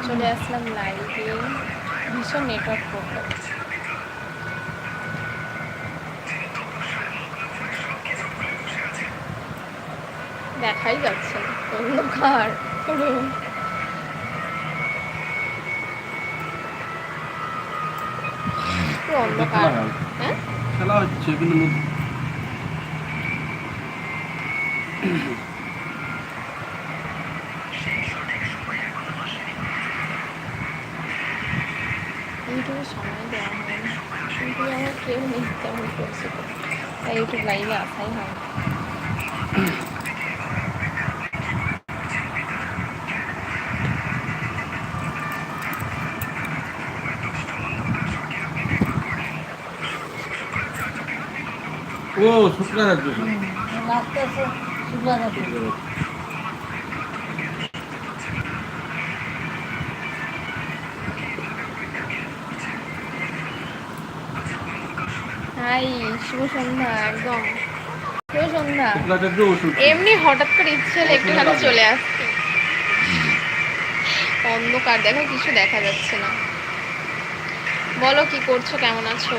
চলে আসলাম লাইভে ভীষণ নেটওয়ার্ক প্রবলেম দেখাই যাচ্ছে অন্ধকার পুরো অন্ধকার। হ্যাঁ? খেলা হচ্ছে কিন্তু ইউটিউবে সময় দেওয়া হয় না ইউটিউবে আমার কেউ নেই তেমন পরিচিত তাই ইউটিউব লাইভে আসাই হয়। ও শুক্রাচার্য লাগতেছে সুগার হাই শুভ সন্ধ্যা একদম। শুভ সন্ধ্যা। এমনি হঠাৎ করে ইচ্ছে হলে একটুখানি চলে আসছে অন্ধকার দেখো কিছু দেখা যাচ্ছে না। বলো কি করছ? কেমন আছো?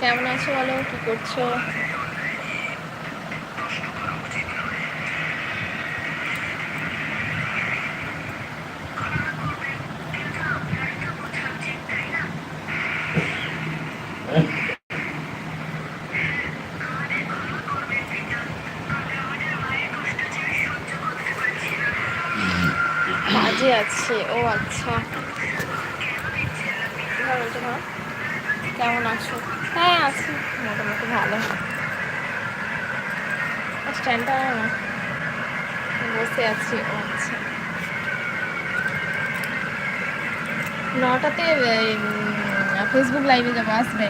কেমন আছো বলো কি করছ কাজে আছে ও আচ্ছা ধরো। এটা ধরো। কেমন আছো? হ্যাঁ আছি। মোটামুটি ভালো। স্ট্যান্ডটা বসে আছি আচ্ছা। নটাতে ফেসবুক লাইভে যাব, আসবে?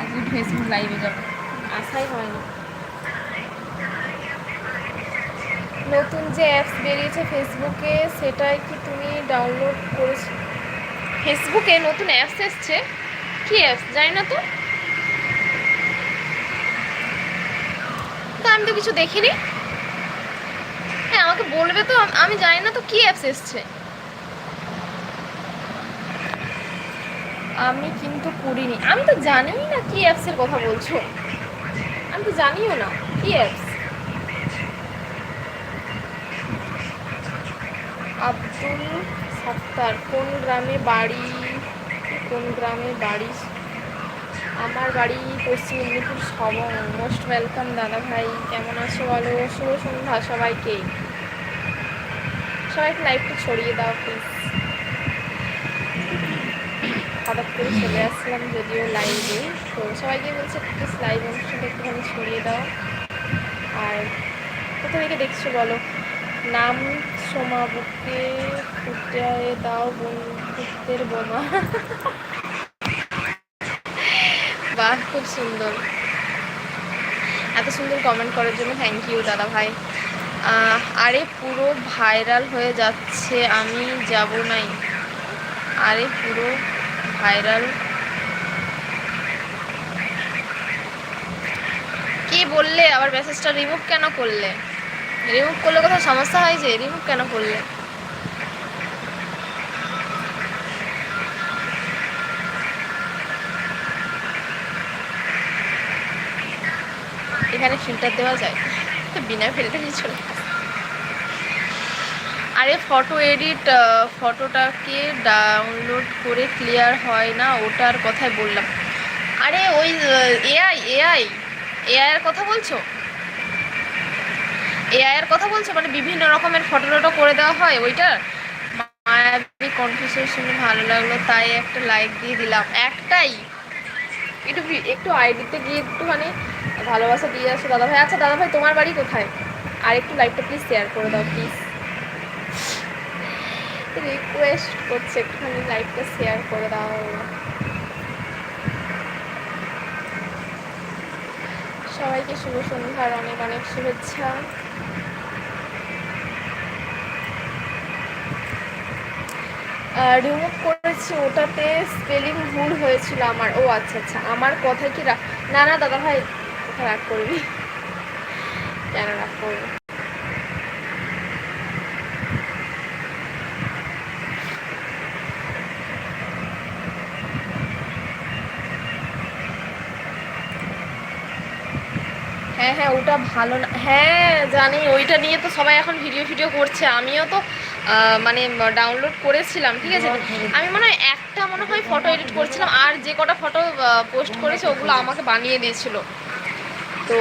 আজকে ফেসবুক লাইভে যাব। আসাই হয়নি। নতুন যে অ্যাপস বেরিয়েছে ফেসবুকে সেটাই কি তুমি ডাউনলোড করেছ? ফেসবুকে নতুন অ্যাপস এসছে। কি অ্যাপস জানি না তো। তো আমি তো কিছু দেখিনি। হ্যাঁ আমাকে বলবে তো, আমি জানি না তো কি অ্যাপস এসছে। আমি কিন্তু করিনি আমি তো জানিই না কি অ্যাপসের কথা বলছো। আমি তো জানিও না কি অ্যাপস আব্দুল সাত্তার কোন গ্রামে বাড়ি, কোন গ্রামে বাড়ি? আমার বাড়ি পশ্চিম মেদিনীপুর সবং। মোস্ট ওয়েলকাম দাদা ভাই, কেমন আছো বলো? শুভ সন্ধ্যা সবাইকে। সবাইকে লাইভটা ছড়িয়ে দাও প্লিজ হঠাৎ করে চলে আসলাম যদিও লাইভে তো সবাইকে বলছে প্লিজ লাইভ অনুষ্ঠানটা একটুখানি ছড়িয়ে দাও। আর কোথা থেকে দেখছ বলো? নাম সোমা বুকে ফুটে দাও বন্ধুত্বের বোমা। বাহ, খুব সুন্দর। এত সুন্দর কমেন্ট করার জন্য থ্যাংক ইউ দাদা ভাই। আরে পুরো ভাইরাল হয়ে যাচ্ছে, আমি যাব নাই। আরে পুরো ভাইরাল কি বললে? আবার মেসেজটা রিমুভ কেন করলে? রিমুভ করলে কোথাও সমস্যা হয় যে, রিমুভ কেন করলে? এখানে ফিল্টার দেওয়া যায়। তো বিনা ফিল্টারই চলে। আরে ফটো এডিট ফটোটাকে ডাউনলোড করে ক্লিয়ার হয় না, ওটার কথাই বললাম। আরে ওই এআই এআই এআই এর কথা বলছো? এআই এর কথা বলছো? মানে বিভিন্ন রকমের ফটো টটো করে দেওয়া হয় ওইটার মায়াবী কনফিউশন শুনে ভালো লাগল, তাই একটা লাইক দিয়ে দিলাম। একটাই। একটু একটু আইডিতে গিয়ে একটুখানি ভালোবাসা দিয়ে আসো দাদা ভাই আচ্ছা দাদা ভাই তোমার বাড়ি কোথায়? আর একটু লাইভটা প্লিজ শেয়ার করে দাও প্লিজ রিকোয়েস্ট করছে একটুখানি লাইভটা শেয়ার করে দাও। সবাইকে শুভ সন্ধ্যার, অনেক অনেক শুভেচ্ছা। রিমুভ করেছি, ওটাতে স্পেলিং ভুল হয়েছিল আমার। ও আচ্ছা আচ্ছা আমার কথা কি রাখ না না, দাদা ভাই কথা রাগ করবি? কেন রাগ করবি? হ্যাঁ হ্যাঁ ওটা ভালো না হ্যাঁ জানি, ওইটা নিয়ে তো সবাই এখন ভিডিও ভিডিও করছে। আমিও তো মানে ডাউনলোড করেছিলাম, ঠিক আছে? আমি মনে হয় একটা মনে হয় ফটো এডিট করেছিলাম, আর যে কটা ফটো পোস্ট করেছে, ওগুলো আমাকে বানিয়ে দিয়েছিল। তো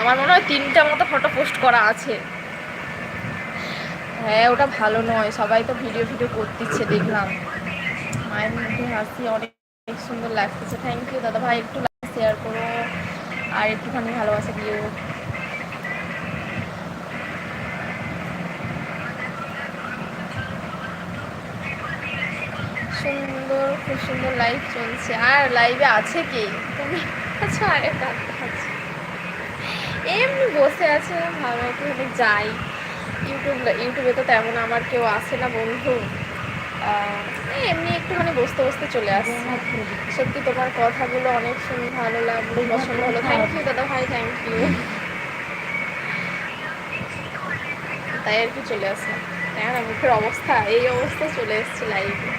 আমার মনে হয় তিনটা মতো ফটো পোস্ট করা আছে। হ্যাঁ ওটা ভালো নয়, সবাই তো ভিডিও ভিডিও করতেছে দেখলাম। মায়ের মুখে হাসি, অনেক অনেক সুন্দর লাগতেছে। থ্যাংক ইউ দাদা ভাই একটু শেয়ার করো, আর একটুখানি ভালোবাসা দিও। সুন্দর, খুব সুন্দর লাইভ চলছে। আর লাইভে আছে কি? তুমি আর একটা আছে। এমনি বসে আছে, ভালো, একটু যাই। ইউটিউব ইউটিউবে তো তেমন আমার কেউ আসে না, বন্ধু। এমনি একটুখানি বসতে বসতে চলে আসছে। সত্যি তোমার কথাগুলো অনেক শুনে ভালো লাগল, পছন্দ হলো। থ্যাংক ইউ দাদা ভাই থ্যাংক ইউ তাই আর কি চলে আসলাম। না মুখের অবস্থা, এই অবস্থা চলে এসছে লাইভে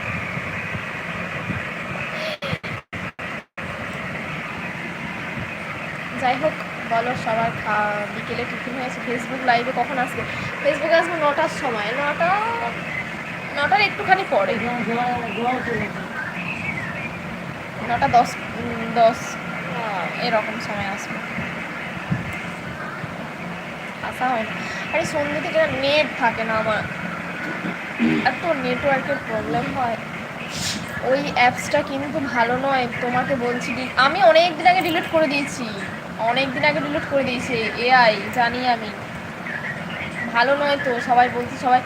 যাই হোক, বলো সবার খা- বিকেলে টিফিন হয়েছে? ফেসবুক লাইভে কখন আসবে? ফেসবুকে আসবে নটার সময়। নটা, নটার একটুখানি পরে। নটা দশ দশ এরকম সময় আসবে। আসা হয় না। আরে সন্ধ্যে থেকে নেট থাকে না আমার। এত নেটওয়ার্কের প্রবলেম হয়। ওই অ্যাপসটা কিন্তু ভালো নয়। তোমাকে বলছি, আমি অনেক দিন আগে ডিলিট করে দিয়েছি। অনেক দিন আগে ডিলিট করে দিয়েছে এআই জানি আমি। ভালো নয় তো, সবাই বলছে, সবাই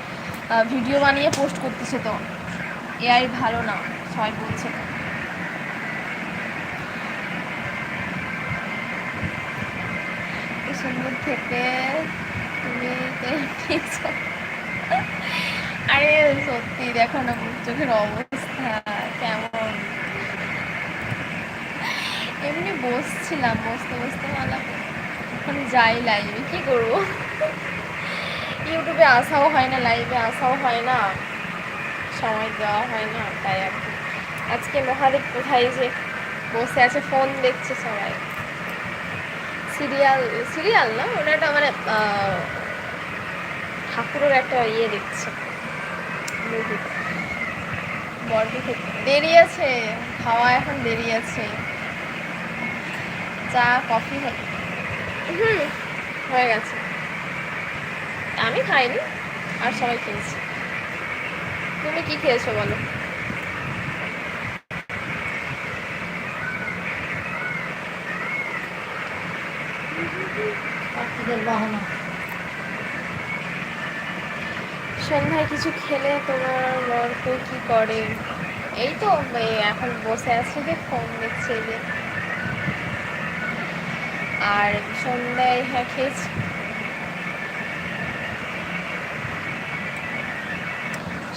ভিডিও বানিয়ে পোস্ট করতেছে তো। এআই ভালো না, সবাই বলছে। সুন্দর থেকে তুমি আরে সত্যি দেখো না চোখের অবস্থা, কেমন এমনি বসছিলাম, বসতে বসতে ভালো এখন যাই লাইভে কি করব? ইউটিউবে আসাও হয় না লাইভে আসাও হয় না, সময় দেওয়া হয় না, তাই আর কি। আজকে মহাদেব কোথায় যে বসে আছে ফোন দেখছে সবাই। সিরিয়াল সিরিয়াল না? একটা মানে ঠাকুরের একটা ইয়ে দেখছে মুভি বরটি দেরি আছে খাওয়া এখন দেরি আছে। চা কফি হয়ে হুম। হয়ে গেছে। আমি খাইনি আর সবাই খেয়েছে। তুমি কি খেয়েছো বলো? সন্ধ্যায় কিছু খেলে তোমার বরকে কি করে? এই তো এখন বসে আছে যে ফোন দেখছে যে। আর সন্ধ্যায় হ্যাঁ খেয়েছি।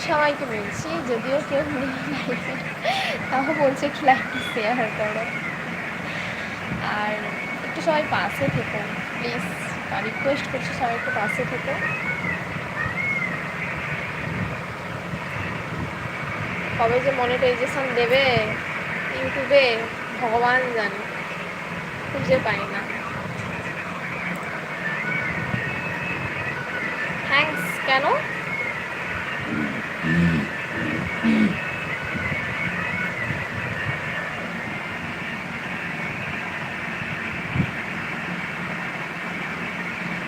সবাইকে বলছি, যদিও কেউ নেই তাও বলছে লাইফে শেয়ার করো। আর একটু সবাই পাশে থেকো প্লিজ রিকোয়েস্ট করছি সবাই একটু পাশে থেকো। কবে যে মনিটাইজেশন দেবে, ইউটিউবে, ভগবান জানে। খুঁজে পাই না। থ্যাঙ্কস কেন?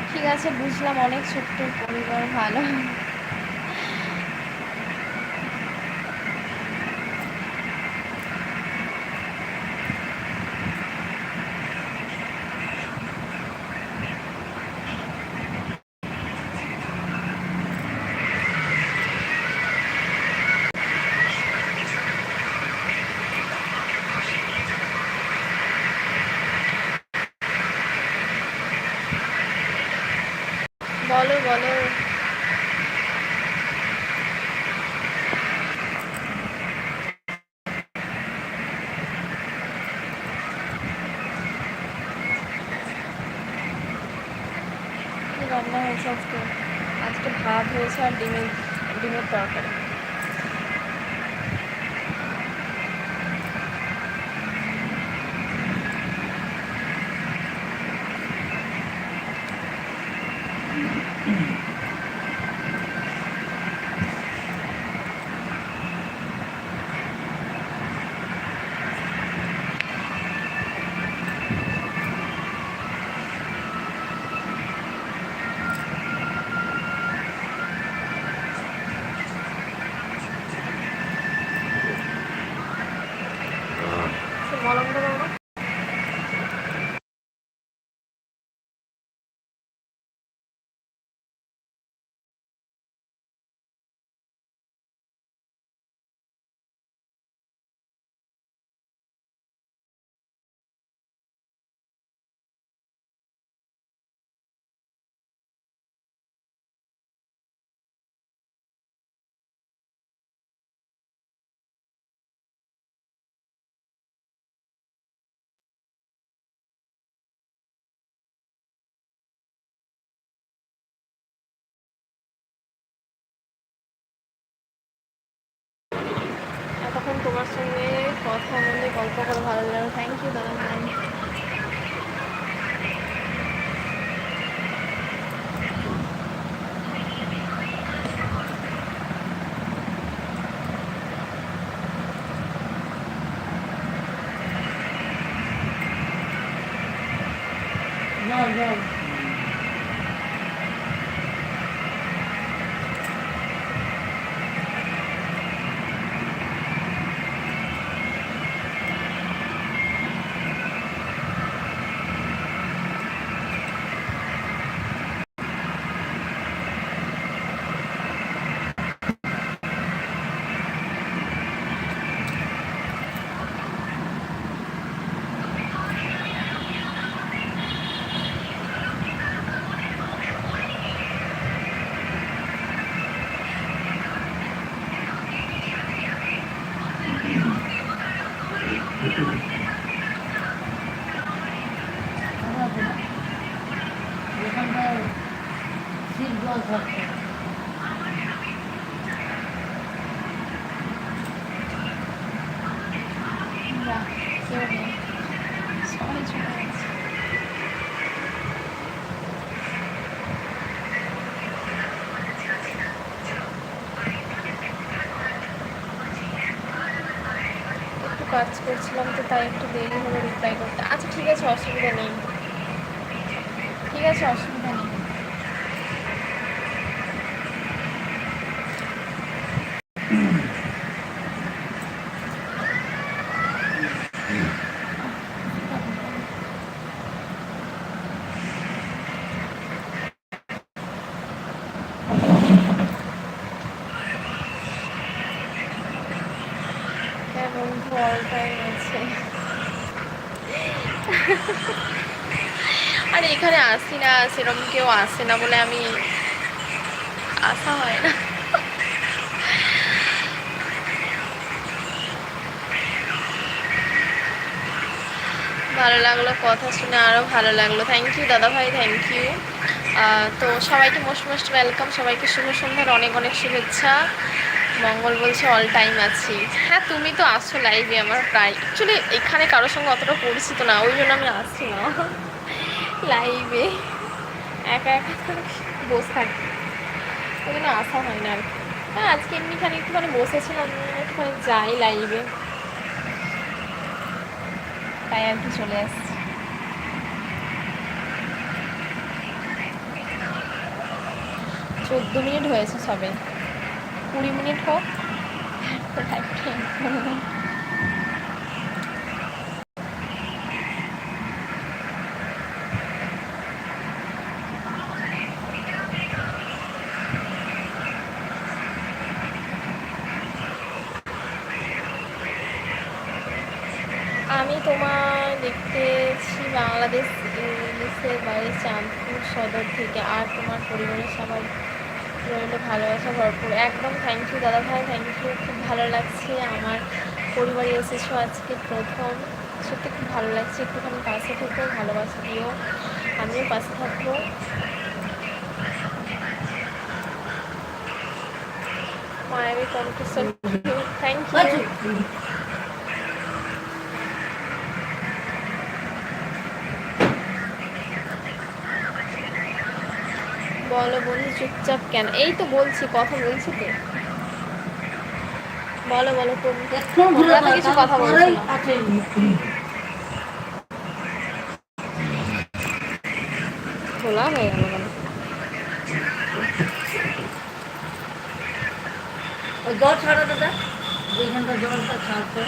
ঠিক আছে বুঝলাম অনেক ছোট্ট পরিবার ভালো। তোমার সঙ্গে কথা বলে গল্প করে ভালো লাগল। থ্যাংক ইউ দাদা একটু কাজ করছিলাম তো তাই একটু দেরি হলো রিপ্লাই করতে। আচ্ছা ঠিক আছে, অসুবিধা নেই। ঠিক আছে, অসুবিধা নেই হ্যাঁ বন্ধু অল টাইম আছে। আর, এখানে আসি না, সেরকম কেউ আসে না বলে আমি আসা হয় না। ভালো লাগল কথা শুনে আরও ভালো লাগল। থ্যাংক ইউ দাদা ভাই থ্যাংক ইউ তো সবাইকে মোস্ট মোস্ট ওয়েলকাম সবাইকে শুভ সন্ধ্যার অনেক অনেক শুভেচ্ছা। মঙ্গল বলছে অল টাইম আছি। হ্যাঁ তুমি তো আসো লাইভে আমার প্রায়। অ্যাকচুয়ালি এখানে কারোর সঙ্গে অতটা পরিচিত না, ওই জন্য আমি আসছি না। লাইভে একা একা বসে থাকি। ওই জন্য আসা হয় না আর কি। হ্যাঁ আজকে এমনি এমনিখানে একটুখানি বসেছিলাম, একটুখানি যাই লাইভে তাই আর কি চলে আসছি। চোদ্দ মিনিট হয়েছে সবে। কুড়ি মিনিট হোক। আমি তোমার দেখতেছি বাংলাদেশ ইংলিশের বাইরে চাঁদপুর সদর থেকে, আর তোমার পরিবারের সবাই রইল, ভালোবাসা ভরপুর। একদম থ্যাংক ইউ দাদা ভাই থ্যাংক ইউ খুব ভালো লাগছে। আমার পরিবারে এসেছ আজকে প্রথম। সত্যি খুব ভালো লাগছে, একটুখানি পাশে থেকেও ভালোবাসা দিও। আমিও পাশে থাকব। মায়াবী কম্পিটিশন থ্যাংক ইউ বলো বন্ধু চুপচাপ কেন? এই তো বলছি কথা বলছি তো। বলো বলো তুমি তোমরা কিছু কথা বলছো খোলা হয়ে গেল জল ছাড়া দাদা যেখানটা জলটা ছাড়ছে।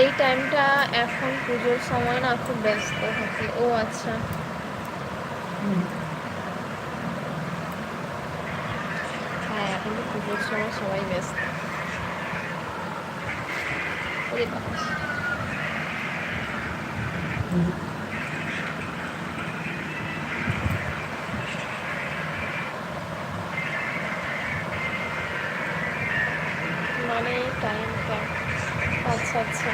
এই টাইমটা এখন পুজোর সময় না খুব ব্যস্ত থাকি। ও আচ্ছা। হ্যাঁ এখন তো পুজোর সময় সবাই ব্যস্ত। ওরে বাবা। মানে এই টাইমটা আচ্ছা আচ্ছা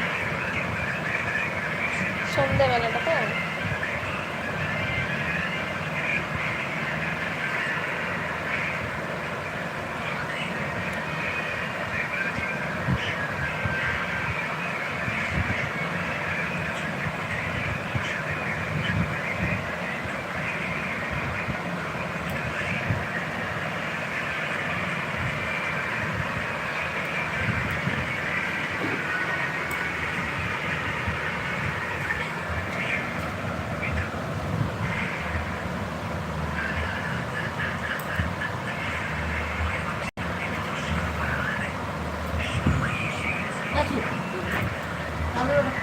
সন্ধ্যেবেলাটা তো আছে আমি ওটা কিনতে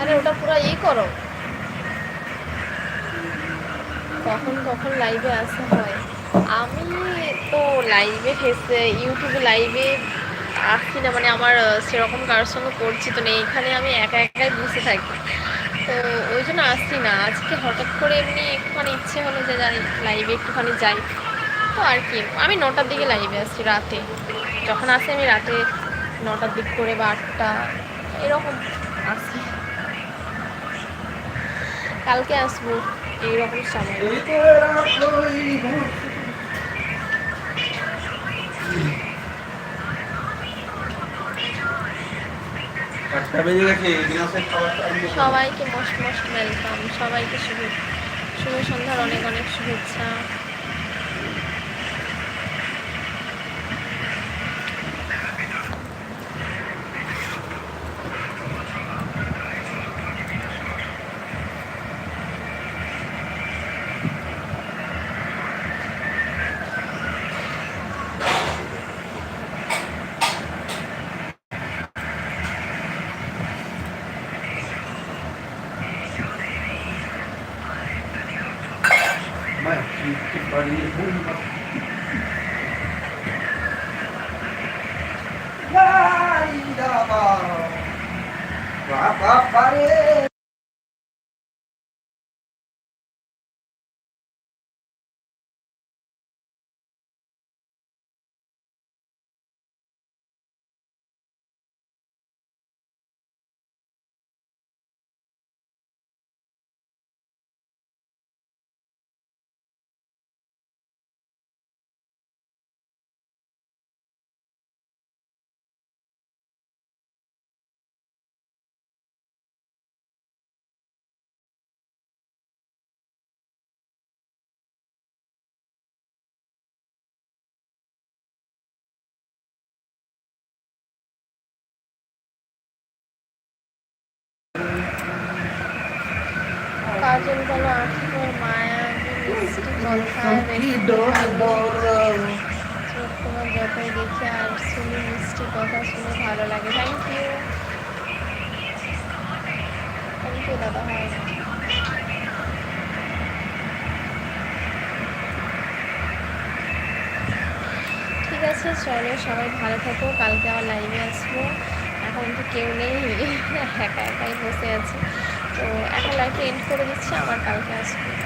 আরে, ওটা পুরো ই করো। কখন কখন লাইভে আসা হয়? আমি তো লাইভে ফেসে ইউটিউবে লাইভে আসছি না মানে আমার সেরকম কারোর সঙ্গে পরিচিত নেই। এখানে আমি একা একাই বসে থাকি। তো ওই জন্য আসছি না। আজকে হঠাৎ করে এমনি একটুখানি ইচ্ছে হলো যে যাই লাইভে একটুখানি যাই। তো আর কি, আমি নটার দিকে লাইভে আসছি রাতে। যখন আসি আমি রাতে নটার দিক করে বা আটটা, এরকম আসি কালকে আসব, এইরকম সময়। সবাইকে মোস্ট মোস্ট ওয়েলকাম সবাইকে শুভ শুভ সন্ধ্যার অনেক অনেক শুভেচ্ছা। কাজল বলো আঠির মায়া মিষ্টি তোমার যতই দেখি আর শুনি মিষ্টি কথা শুনে ভালো লাগে। থ্যাংক ইউ থ্যাংক ইউ দাদা ভাই। ঠিক আছে চলো সবাই ভালো থাকো কালকে আবার লাইভে আসব। এখন তো কেউ নেই একা একাই বসে আছি। তো এখন লাইফে এন্ড করে দিচ্ছি আবার কালকে আসব।